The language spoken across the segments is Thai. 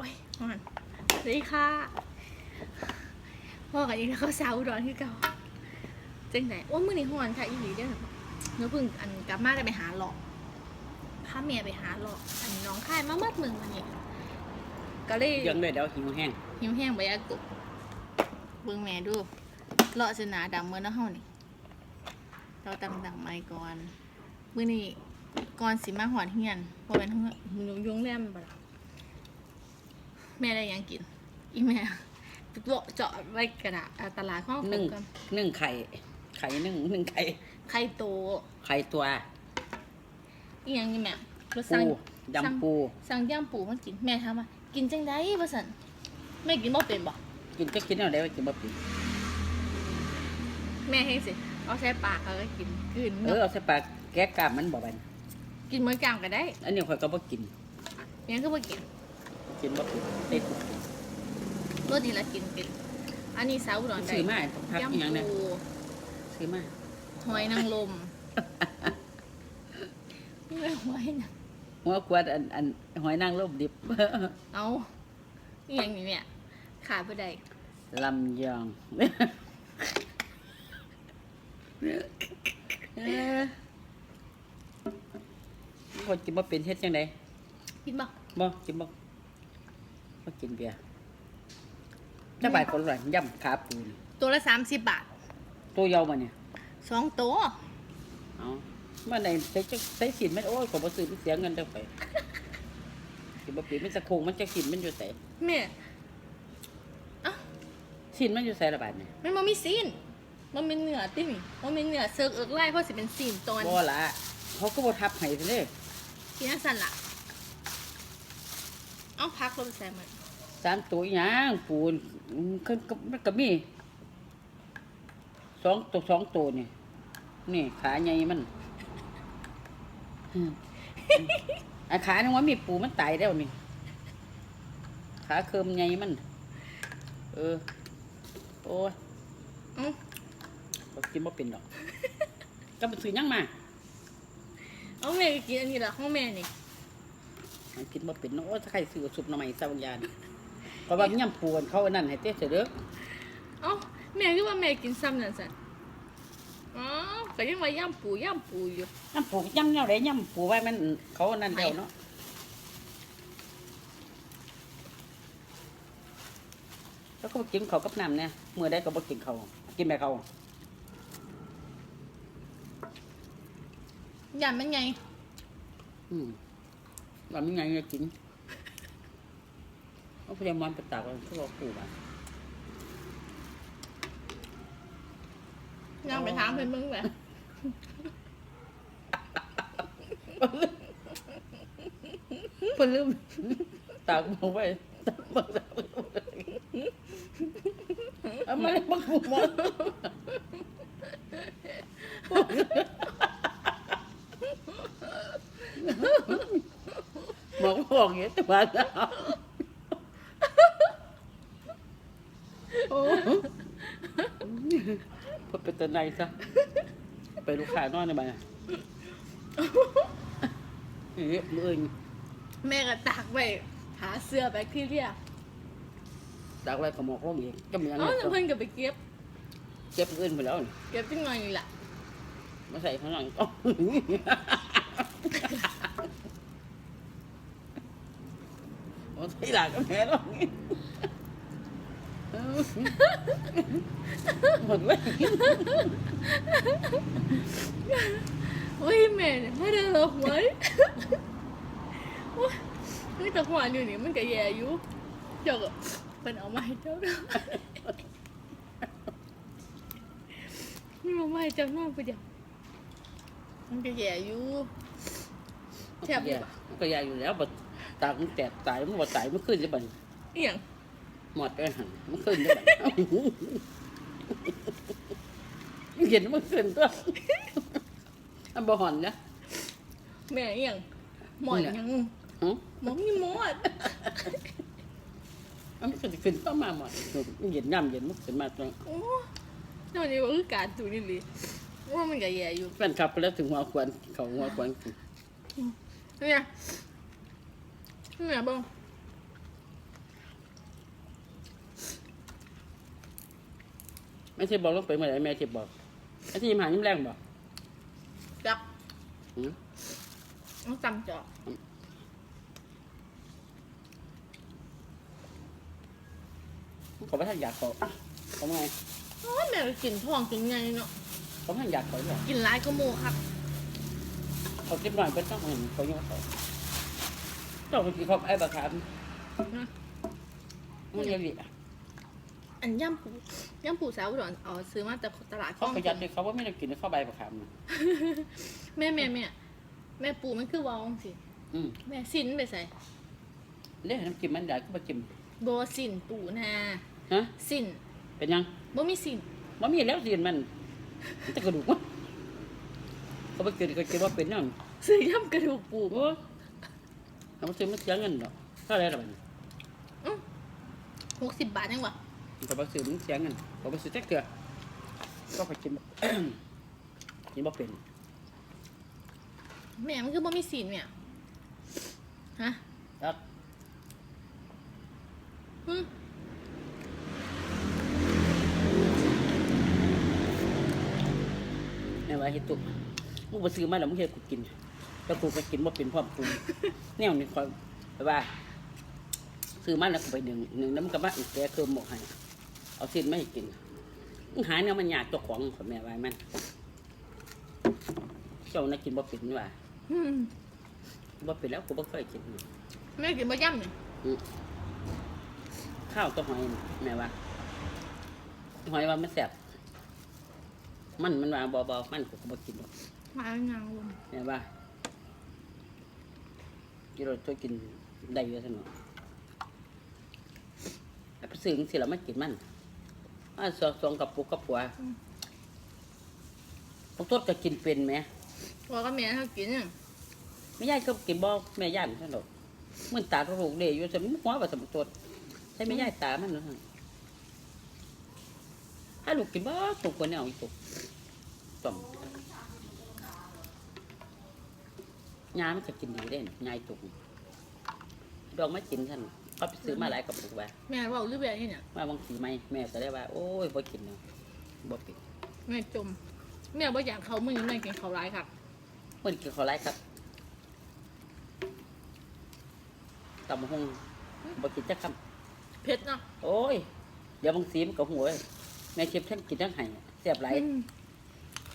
โอ้ยฮอนสวัสดีค่ะพ่อกับอีกแล้วเขาสาวอุดรที่เก่าจังไหนโอ้ยมื้อนี้ฮอนค่ะอีหลีเด้อหนูเพิ่งอันกลับมาได้ไปหาหลอกพาเมียไปหาหลอกอันน้องค่ายมาเมื่อมึงวันนี้ก็เลยยังเลยเดี๋ยวหิวแห้งหิวแห้งไปยากตุกเบิ่งแม่ดูเลาะสนาดำเมื่อน้าเฮานี่เราตำดังไม้ก่อนมื้อนี้ก่อนสิมาหอดเฮียนบ่แม่นเฮือนหนูยุงแรมบ่ล่ะ แม่ได้หยังกิน อีแม่ตัวเจาะไว้กระดาษอ่าตลาดข้าวนึ่งกันนึ่งไข่ ไข่นึ่งนึ่งไข่ ไข่โตไข่ตัวอีหยังนี่แม่รสปูสั่งยำปูสั่งย่างปูมากินแม่ถามว่ากินจังได๋บ่ซั่นแม่กินบ่เป็นบ่กินจะกินเอาได้ว่ากินบ่เป็นแม่ให้สิเอาใส่ปากเขาก็กินกลืนเออเอาใส่ปากแกะกล้ามมันบ่บันกินมื้อกลางก็ได้ อันนี้ข่อยก็บ่กินยังก็บ่กิน กินบ่เป็นได้กูรสดีละกินเป็น อันนี้สาวอุดรได้ซื้อมาพักอีหยังยำเนี่ยปูซื้อมาหอยนางรมนี่เป็นหอยนางหัวกวดอันอันหอยนางรมดิบ เอานี่ยังนี่เนี่ยขาดบ่ได้ลำยองเออคนกินบ่เป็นเฮ็ดจังไดกินบ่บ่กินบ่ บ่กินเบียร์จักบาทคนละย่ำขาปูนี่ตัวละ30บาท ตัวยาวมาเนี่ยสองตัวเอาเมื่อไหร่ใส่จักใส่สินมันโอ้ยขอบ่ซื้อมันเสียเงินจังไปสิบ่ปีมันจะโคงมันจะสินมันอยู่ไสแม่สินมันอยู่ไสละบาทเนี่ยมันบ่มีซีนมันเป็นเนื้อติหนี่มันเป็นเนื้อเซิร์กเอิกไล่เพราะสิเป็นซีนตอนบ่ละเขาก็บ่ทับให้ซะเด้กินจังซั่นล่ะ เอาพักลงใส่มันสามตัวอีหยังปูนอืมก็ก็มันก็มีสองตัวสองตัวนี่นี่ ขาใหญ่มันอืมอันขานึงว่ามีปูมันตายแล้วนี่ขาเคิมใหญ่มัน เออ โอ้ยเอ้าบ่กินบ่เป็นดอก ก็ไปซื้อหยังมา เอาแม่ก็กินอันนี้ล่ะของแม่นี่ มันกินบ่เป็นเนาะโอ้ยถ้าใครซื้อสุปหน่อไม้ซะบางอย่างเพราะว่าย่ำปูกันเขาอันนั้นให้เต้เสยเด้อเอ้าแม่คือว่าแม่กินซ้ำนั่นซั่นอ๋อก็ยังว่าย่ำปูย่ำปูอยู่ย่ำปูย่ำแนวใดย่ำปูไว้มันเขาอันนั้นแล้วเนาะแล้วก็บ่กินเขาวกับน้ำเนี่ยมื้อใดก็บ่กินเขาวกินแบบเขาวย่านมันไง อืม ว่ามันไงจะกินเอาพยายามไปตากไว้เขาบอกปูว่าย่างไปถามเพิ่นเบิ่งแหละเพิ่นลืมตากบอกไว้ตากบอกตากเอามาเลยบักปูหมดบอก บอกอย่างนี้แต่ว่าโอ้พอเป็นตัวไหนซะไปลูกค้านอนในบ้านอะเอ๊ะมืออื่นแม่ก็ตากไว้หาเสื้อแบคทีเรียตากไว้กับหมอกร่มอีกก็เหมือนเอ้ากันแล้วเพิ่นก็ไปเก็บเจ็บอื่นไปแล้วนี่เก็บจังหน่อยนี่ล่ะมาใส่ข้างหลังก็ โอ้ใส่หลังก็แพ้แล้วนี่หมดเลยโอ้ยแม่เนี่ยไม่ได้หรอกเว้ยโอ้ยนี่แต่หัวอยู่นี่มันก็แย่อยู่เจ้าก็เป็นเอามาให้เจ้าเด้อมันเอามาให้เจ้านอนไปเดียวมันก็แย่อยู่แทบอยู่ปะก็ยาอยู่แล้วบ่ ตากมันแตกตายมันบ่ตายมันขึ้นจะบันเอียงหมดไปหันมันขึ้นจะบันเห็นมันขึ้นตัวอันบ่หอนนะแม่เอียงหมอนยังฮะหมอมีหมอดอันมันก็จะขึ้นต่อมาหมดมันเย็นย่ำเย็นมันขึ้นมาตรงโอ้ยนี่ว่าคือการตูนี่เลยว่ามันก็แย่อยู่แฟนคลับไปแล้วถึงหัวควนเขาหัวควนเนี่ยเนี่ไงบอางแม่ที่บอกต้องไปเมื่อไหร่แม่ที่บอกแม่ที่ยิมหายิ้มแรงบอกจับต้องจำจอกขอพระท่านอยากขอทำไงโอ๋อแม่ก็กินทองจนไงเนาะขอพระท่านอยากขอด้วยกินร้ายก็โมครับขอจิ้มหน่อยเป็นต้องเห็นเขายังขอ ต้องไปกินข้าวไอ้บะขามนะมันเรียกดิอันย่ำปูย่ำปูสาวอุดรเอาซื้อมาจากตลาดเขาขยันเลยเขาว่าไม่ได้กินข้าวใบบะขามนะแม่แม่แม่แม่ปูมันคือวองสิอืมแม่สินไปใส่เล่นน้ำจิ้มมันได้ก็มาจิ้มโบสินปูนาฮะสินเป็นยังบ่มีสินมันมีแล้วสิมันมันจะกระดูกวะเขาไปกินก็คิดว่าเป็นนั่นซื้อย่ำกระดูกปูโอ้ เราไม่ซื้อไม่เสียเงินหรอกเท่าไรหรอกหกสิบบาทยังวะเขาไปซื้อมันเสียเงินเขาไปซื้อแจ็คเถื่อก็ไปกินกินบ่เป็นแม่มันคือบ่มีสินเนี่ยฮะแล้วหึแม่ว่าเฮ็ดตุกมึงไปซื้อมาแล้วมึงเฮ็ดกูกิน แล้วกูก็กินบ่เป็นพร้อมกูแนวนี้คอยไปว่าซื้อมาแล้วกูไปหนึ่งหนึ่งแล้วมันก็มาอีกแกเคิมหมกให้เอาสิ้นไม่ให้กินมึงหาเนี่ยมันยากเจ้าของของแม่ว่ามันเจ้าน่ะกินบ่เป็นว่าอืมบ่เป็นแล้วกูบ่เคยกินแม่กินบ่ย่ำเนี่ยข้าวตัวหอยนี่แม่ว่าหอยว่ามันแซ่บมันมันว่าบ่ๆมันกูก็บ่กินหรอกมาเงาลงแม่ว่า กินรสตัวกินได้เยอะซั่นเนาะแล้วไปซื้อจังซี่แล้วมากินมันอ่าสองสองกับปุกกับปัวพวกตดก็กินเป็นแหมพอก็แม่เขากินเนี่ยไม่ยายก็กินบ่แม่ย่านซั่นดอกมันตาก็ลูกเด้อยู่ซั่นมันหัวว่าสมตดใช่แม่ยายตามันเนาะถ้าลูกกินบ่ตกคนแนวอีกตกต้ม ยามันจะกินดีเด้นยายตุกดอกไม้กินท่านเขาไปซื้อมาหลายกระปุกว่าแม่เว่าหรือแบบนี้เนี่ยว่าบางสีไหมแม่ก็ได้ว่า โอ้ยบ่กินเนาะบ่ปิดแม่จม แม่บ่อยากเขามือนี้แม่กินเขาวร้ายครับเพิ่นกินข้าวไรครับตำบักหงบ่กินจักคเผ็ดเนาะำโอ้ยเดี๋ยวบางสีมันก็หัวแม่เชฟทั้งกินทั้งไห้แซ่บหลายอืม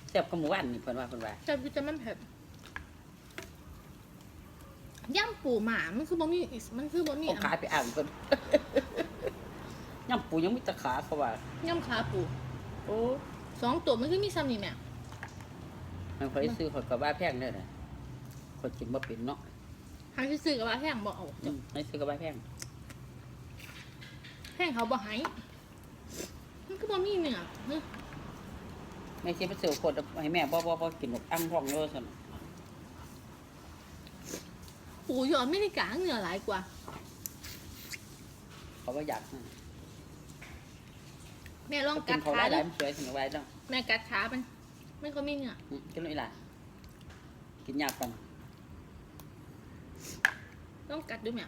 แซ่บกับหมู่บ้านนี่เพิ่นว่าเพิ่นว่าแต่วิตามันเผ็ด ย่ำปูหมามันคือบ่มีอิสมันคือบ่มีเอาอันขาไปอ่างเพิ่นย่ำปูยังมีแตะขาเขาว่าย่ำขาปูโอ้สองตัวมันคือมีซ้ำนี่แม่มันค่อยซื้อข่อยก็ว่าแพงเด้อน่ะข่อยกินบ่เป็นเนาะหางที่ซื้อกับว่าแห้งบ่เอาอืมให้ซื้อก็ว่าแพงแห้งเขาบ่ให้มันคือบ่มีเนื้อเฮ้ยแม่เชฟไปซื้อคนให้แม่บ่บ่บ่กินหรอกอังท้องเยอะซั่น ปูอยู่อเมริกาเหนือหลายกว่า เขาว่าอยากนะแม่ลองกิกันดเขาขาหดูลายมันสวยถึงไว้แล้วแม่กัดขามันมันก็มีเนื้ออืมกินเลยล่ะกินยากกันลองกัดดูแม่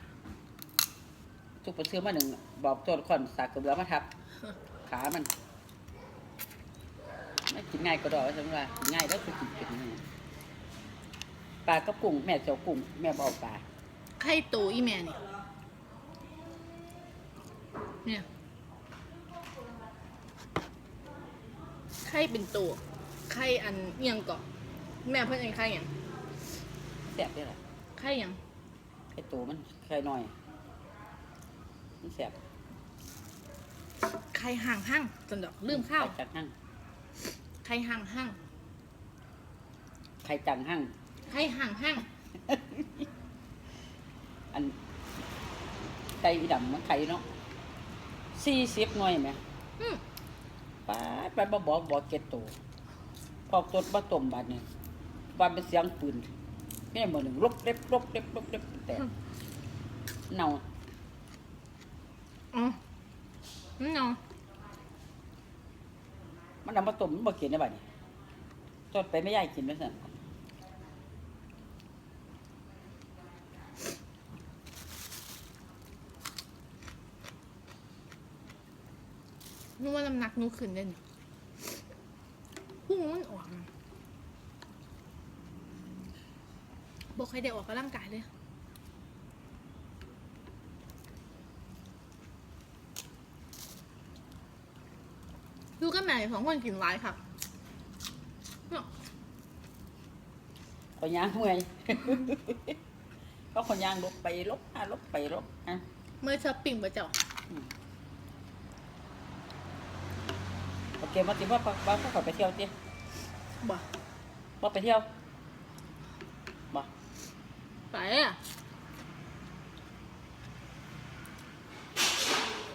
ทุกไปซื้อมาหนึ่งบอกตัวคนสากกระเบือมาทับ ขามันไม่กินง่ายก็ดอกใช่ไหมว่ากินง่ายแล้วคือกินเป็นเนี่ ปลากระกุ้งแม่เจ้ากุ้งแม่บเอกปลาไข่ตูอีแม่นี่เนี่ยไข่เป็นตัวไข่อันเอียงเกาะแม่เพิ่นเอ็นไข่หยังแซ่บได้ล่ะไข่หยังไอ้ตัวมันไข่น้อยมันแซ่บไข่ห่างห้างจนดอกลืมข้าวไข่จังหั่งไข่ห่างห้างไข่จังหั่ง ไข่ห่างห้างอันไก่ดำมันไข่เนาะสี่สิบหน่วยไหมอืมป้าดไปบ่บอกบอกเก็ดตัวพอกตดบ่ต้มบาดเนี่ยบาดเป็นเสียงปืนแม่บ่หนึ่งลบเล็บลบเล็บลบเล็บแต่เน่าอ๋อนี่เนาะมันเอามาต้มมันบ่กินได้บัดนี้ตดไปไม่ยายกินแล้วสั่น นึกว่าน้ำหนักหนูขึ้นได้นี่วมบอกให้เด็กออกกำลังกายเลยดูกันแม่สองคนกินไว้ครับเนาะขอยางเมื่อยก็ขอยางลบไปลบมาลบไปลบอะเมื่อช้อปปิ้งบ่เจ้า โอ เคมาติว่าว่าเขาขอไปเที่ยวเจ้บ่ว่าไปเที่ยวบ่ไปอะ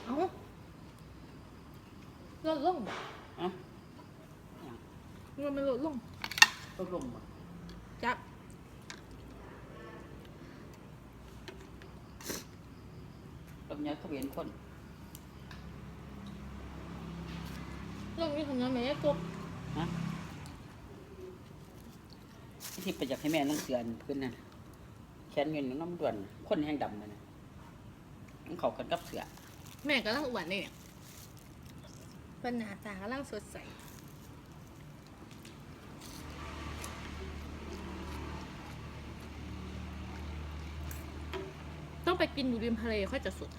เอ้าลดลงบ่อะเงินมันลดลงตกลงบ่จับตกเนี้ยเขาเห็นคน ลงนี่ทำงานไหมกบนะที่ไปจากให้แม่น้องเสือนขึ้นน่ะแขนเงินน้ำด่วนคนแห้งดำเลยนะมันเขากันกับเสือ แม่กำลังอ้วนนี่เนี่ยปัญหาตากำลังสดใสต้องไปกินอยู่ริมทะเลค่อยจะสุด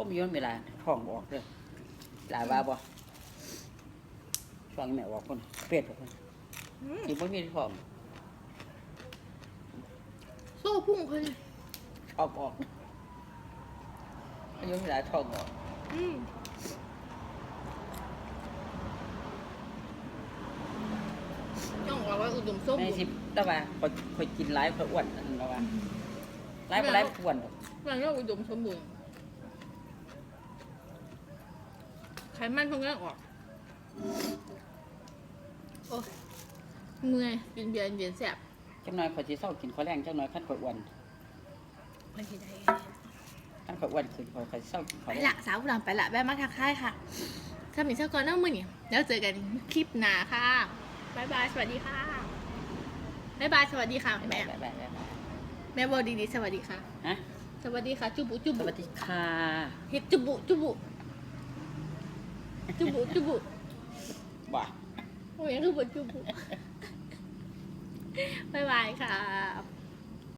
พวกมีวันเวลาท้องบออกเลยลาว่าบ่ช่วงนี้แม่บอกคนเป็ดบอกคนอืมที่บ่มีท้องโซ่พุ่งเขาเลยชอบออกอายุเวลาท้องออกอืมต้องบอกว่าอุดมสมแม่บูรสิณ์แต่ว่าคอยคอยกินหลายคอยอ้วนนั่นนะว่าหลายบ่หลายอ้วนดอกมันก็อุดมสมบูรณ์ ไขมันพวกนี้ออก โอ้ยเมื่อยกินเบียร์เย็นแสบจังหน่อยคอยสิเศร้ากินข้าวแรงจังหน่อยคันคอยอ้วนไม่ได้คันคอยอ้วนขึ้นคอยคอยเศร้ากินข้าวไปแรงละสาวผู้หลังไปละแม่มาทักทายค่ะถ้ามีเช้าก่อนน้ามือนี่แล้วเจอกันคลิปหน้าค่ะบายบายสวัสดีค่ะบายบายสวัสดีค่ะแม่บ๊ายบายบ๊ายบายแม่บอกดีๆสวัสดีค่ะ ฮะสวัสดีค่ะ จุบุจุสบุวัสดีค่ะ เฮ็ดจุบุจุบุ จุบุจุบุบ่าโอ้ยคือบุจุบุบายบายค่ะ